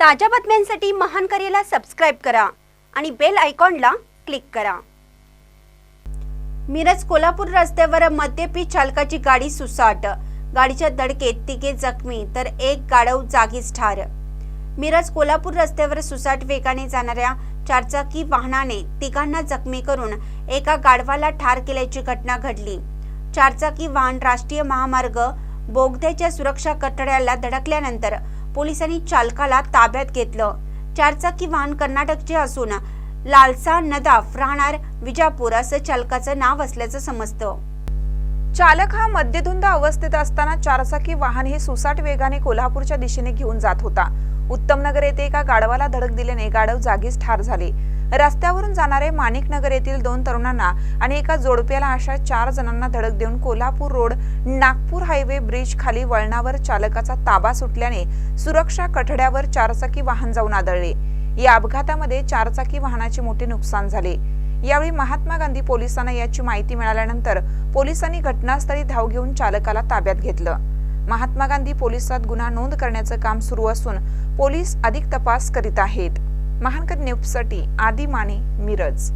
ताज्या बातम्यांसाठी महान करेला सबस्क्राईब करा आणि बेल आयकॉनला क्लिक करा. मिरज कोल्हापूर रस्त्यावर मद्यपी चालकाची गाडी सुसाट. गाडीच्या धडकेत तिघे जखमी तर एक गाडव जागीच ठार. मिरज कोल्हापूर रस्त्यावर सुसाट वेगाने जाणाऱ्या चारचाकी वाहनाने तिघांना जखमी करून एका गाढवाला ठार केल्याची घटना घडली. चारचाकी वाहन राष्ट्रीय महामार्ग बोगद्याच्या सुरक्षा कठड्याला धडकल्यानंतर पोलिसांनी चालकाला ताब्यात घेतलं. चारचाकी वाहन कर्नाटकचे असून लालसा नदाफ राहणार विजापूर असं चालकाचं नाव असल्याचं समजतं. चालक हा मद्यधुंद अवस्थेत असताना चारचाकी वाहन हे सुसाट वेगाने कोल्हापूरच्या दिशेने घेऊन जात होता. उत्तमनगर येथे एका गाढवाला धडक दिल्याने गाढव जागीच ठार झाले. रस्त्यावरून जाणारे माणिकनगर येथील दोन तरुणांना आणि एका जोडप्याला अशा चार जणांना धडक देऊन Kolhapur road Nagpur highway bridge खाली वळणावर चालकाचा ताबा सुटल्याने सुरक्षा कठड्यावर चारचाकी वाहन जाऊन आदळले. या अपघातामध्ये चारचाकी वाहनाचे मोठे नुकसान झाले. यावेळी महात्मा गांधी पोलिसांना याची माहिती मिळाल्यानंतर पोलिसांनी घटनास्थळी धाव घेऊन चालकाला ताब्यात घेतलं. महात्मा गांधी पोलिसात गुन्हा नोंद करण्याचं काम सुरू असून पोलीस अधिक तपास करीत आहेत. महानकर न्यूजसाठी आदी माने मिरज.